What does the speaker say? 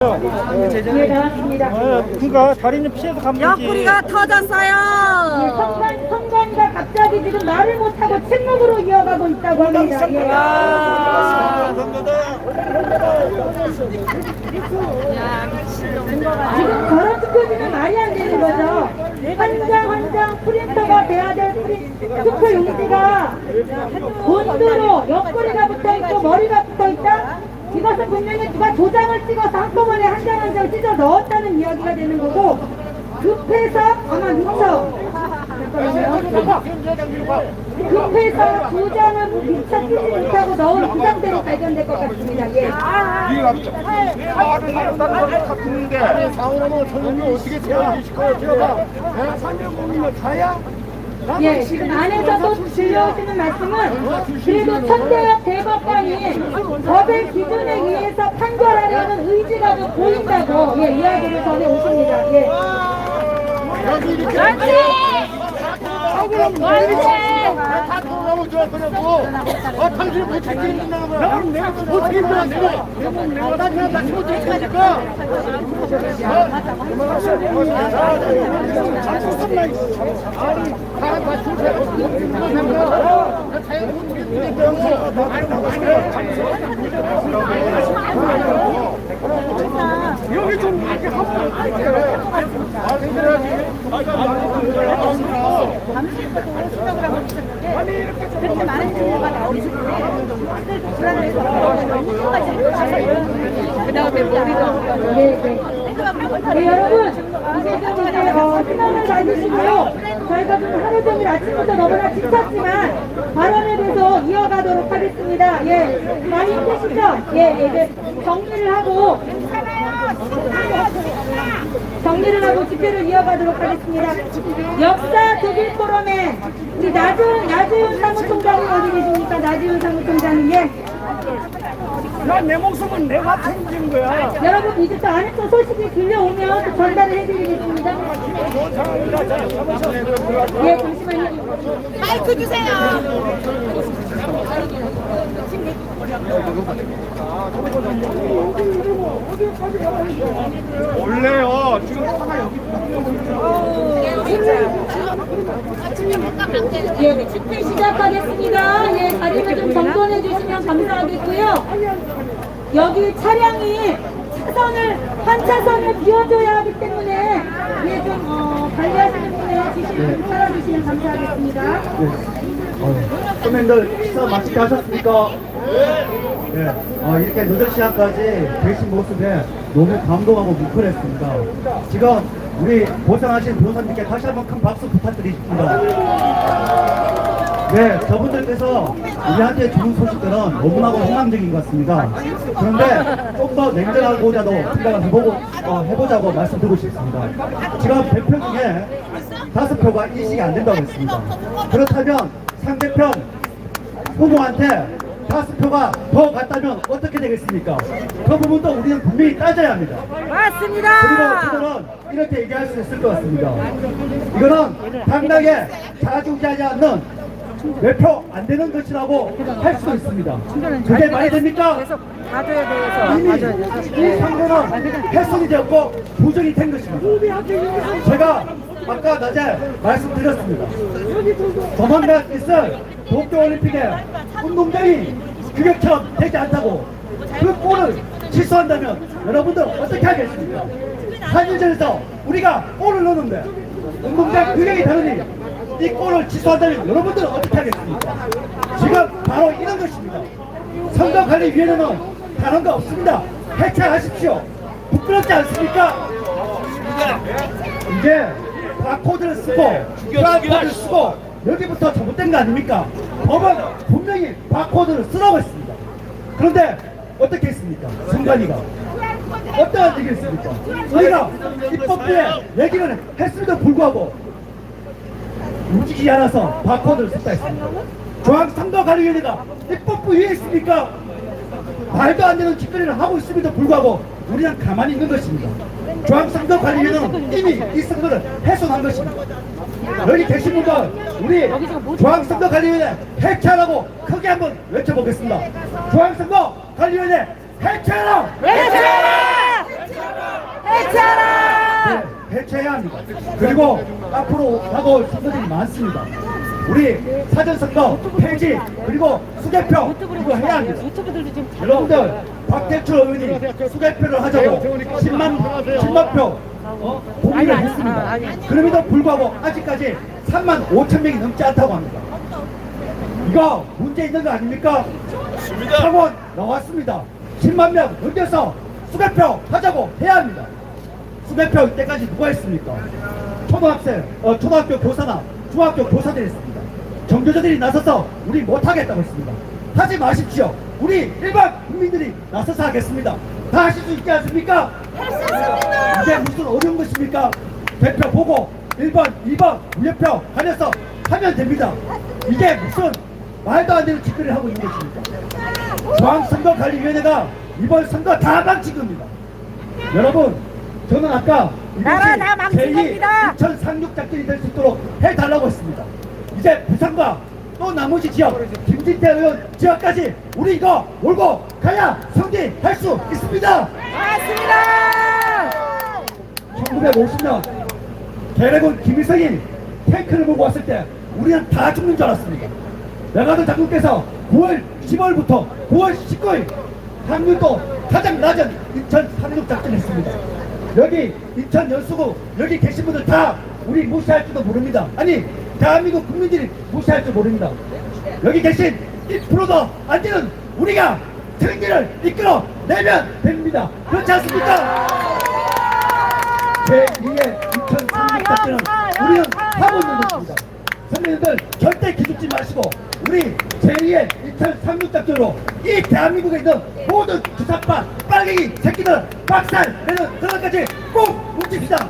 네. 어, 그러니까 다리는 피해서 가면 되지. 옆구리가 터졌어요. 성관, 성관이가 갑자기 지금 말을 못하고 침묵으로 이어가고 있다고 합니다. 예. 아, 지금 저런 투표지는 말이 안 되는 거죠. 한장 한 장 프린터가 돼야 될 프린, 투표 용지가 본드로 옆구리가 붙어 있고 머리가 붙어 있다. 이것은 분명히 누가 도장을 찍어서 한꺼번에 한 장 한 장 찢어 넣었다는 이야기가 되는 거고 급해서 아마 잠깐만요. 급해서 두 장을 미처 끼지 못하고 넣은 그 상태로 발견될 것 같습니다. 예. 상호는 선생님 어떻게 제어하실 거예요? 제가 상명공이면 다야? 예, 지금 안에서도 들려오시는 말씀은 그래도 천대엽 대법관이 법의 기준에 의해서 판결하려는 의지가 좀 보인다고 예, 이야기를 전해 오십니다. 예. 여기 이렇게 다 돌아가면 좋아 그러고 아 당신 못 챙긴다는 거야 챙기니까 여기 좀 이렇게 하고 그렇게 많은 정보가 나오지. 그 다음에 머리도. 네, 네. 네, 여러분, 이제 좀 이제 어, 시간을 가지시고요. 저희가 좀 하루 종일 아침부터 너무나 지쳤지만 발언에 대해서 이어가도록 하겠습니다. 예, 많이 힘드시죠? 예, 이제 정리를 하고 정리를 하고 집회를 이어가도록 하겠습니다. 역사 독일 포럼에 우리 나주, 나주윤 사무총장이 어디 계십니까? 나주윤 사무총장님. 예. 난내 목숨은 내가 책임진 거야 여러분 이제 또 안에서 소식이 들려오면 또 전달을 해드리겠습니다. 예, 잠시만요. 마이크 주세요. 원래요 지금 차가 여기 예, 집회 시작하겠습니다. 예, 자리를 좀 정돈해 주시면 감사하겠고요. 여기 차량이 차선을 한 차선을 비워줘야 하기 때문에 예, 좀 어, 관리하시는 분의 지시를 좀 따라주시면 감사하겠습니다. 선생님들 식사 맛있게 하셨습니까? 네. 어, 이렇게 늦은 시간까지 계신 모습에 너무 감동하고 뭉클했습니다. 지금 우리 고생하신 변호사님께 다시 한번 큰 박수 부탁드립니다. 네, 저분들께서 우리한테 주는 소식들은 너무나도 희망적인 것 같습니다. 그런데 좀 더 냉정하고자도 생각을 해보고, 어, 해보자고 말씀드리고 싶습니다. 지금 100표 중에 다섯 표가 인식이 안 된다고 했습니다. 그렇다면 상대편 후보한테 다섯 표가 더 갔다면 어떻게 되겠습니까? 그 부분도 우리는 분명히 따져야 합니다. 그리고 맞습니다. 저는 이렇게 얘기할 수 있을 것 같습니다. 이거는 당당하게 자주지하지 않는 몇표안 되는 것이라고 할 수도 있습니다. 그게 말이 됩니까? 가져야 돼서 이미 이 선거는 훼손이 되었고 부정이 된 것입니다. 제가 아까 낮에 말씀드렸습니다. 있을 도쿄올림픽에 운동장이 규격처럼 되지 않다고 그 골을 취소한다면 여러분들 어떻게 하겠습니까? 한일전에서 우리가 골을 넣었는데 운동장 규격이 다르니 이 골을 취소한다면 여러분들은 어떻게 하겠습니까? 지금 바로 이런 것입니다. 선거관리위원회는 다른 거 없습니다. 해체하십시오. 부끄럽지 않습니까? 이제 바코드를 쓰고 QR코드를 쓰고 여기부터 잘못된 거 아닙니까? 법은 분명히 바코드를 쓰라고 했습니다. 그런데 어떻게 했습니까? 선관위가 어떠한 얘기를 했습니까? 저희가 입법부에 얘기를 했음에도 불구하고 움직이지 않아서 바코드를 썼다 했습니다. 중앙선거관리위원회가 입법부 위에 있습니까? 말도 안 되는 짓거리를 하고 있음에도 불구하고 우리는 가만히 있는 것입니다. 중앙선거관리위원회는 이미 이 선거를 해소한 것입니다. 여기 계신 분들 우리 중앙선거관리위원회 해체하라고 크게 한번 외쳐보겠습니다. 중앙선거관리위원회 해체하라! 해체하라! 해체하라! 네, 해체해야 합니다. 그리고 앞으로 하고 선거들이 많습니다. 우리 사전선거 폐지 그리고 수개표 이거 해야 합니다. 여러분들 박대출 의원이 수개표를 하자고 10만 10만 표 어? 동의를 했습니다. 아. 그럼에도 불구하고 아직까지 3만 5천 명이 넘지 않다고 합니다. 이거 문제 있는 거 아닙니까? 창원 나왔습니다. 10만 명 넘겨서 수개표 하자고 해야 합니다. 수개표 이때까지 누가 했습니까? 초등학생, 어, 초등학교 교사나 중학교 교사들이 했습니다. 정교조들이 나서서 우리 못하겠다고 했습니다. 하지 마십시오. 우리 일반 국민들이 나서서 하겠습니다. 다 하실 수 있지 않습니까? 이게 무슨 어려운 것입니까? 대표 보고 1번, 2번, 우여표 가려서 하면 됩니다. 이게 무슨 말도 안 되는 짓거리를 하고 있는 것입니까? 중앙선거관리위원회가 이번 선거 다 망친 겁니다. 여러분, 저는 아까 나라 다 망친 제2 겁니다. 인천 상륙 작전이 될 수 있도록 해달라고 했습니다. 이제 부산과 또 나머지 지역, 김진태 의원 지역까지 우리 이거 몰고 가야 승리할 수 있습니다. 맞습니다. 1950년 계래군 김일성이 탱크를 몰고 왔을 때 우리는 다 죽는 줄 알았습니다. 메가드 장군께서 9월 10월부터 9월 19일 항균도 가장 낮은 인천 상륙 작전을 했습니다. 여기 인천 연수구 여기 계신 분들 다 우리 무시할지도 모릅니다. 아니 대한민국 국민들이 무시할 줄 모릅니다. 여기 계신 1%도 안 되는 우리가 승리를 이끌어 내면 됩니다. 그렇지 않습니까? 제2의 2036 작전은 우리는 하고 있는 것입니다. 선배님들 절대 기죽지 마시고 우리 제2의 2036 작전으로 이 대한민국에 있는 모든 주사파 빨갱이 새끼들 박살 내는 그날까지 꼭 뭉칩시다.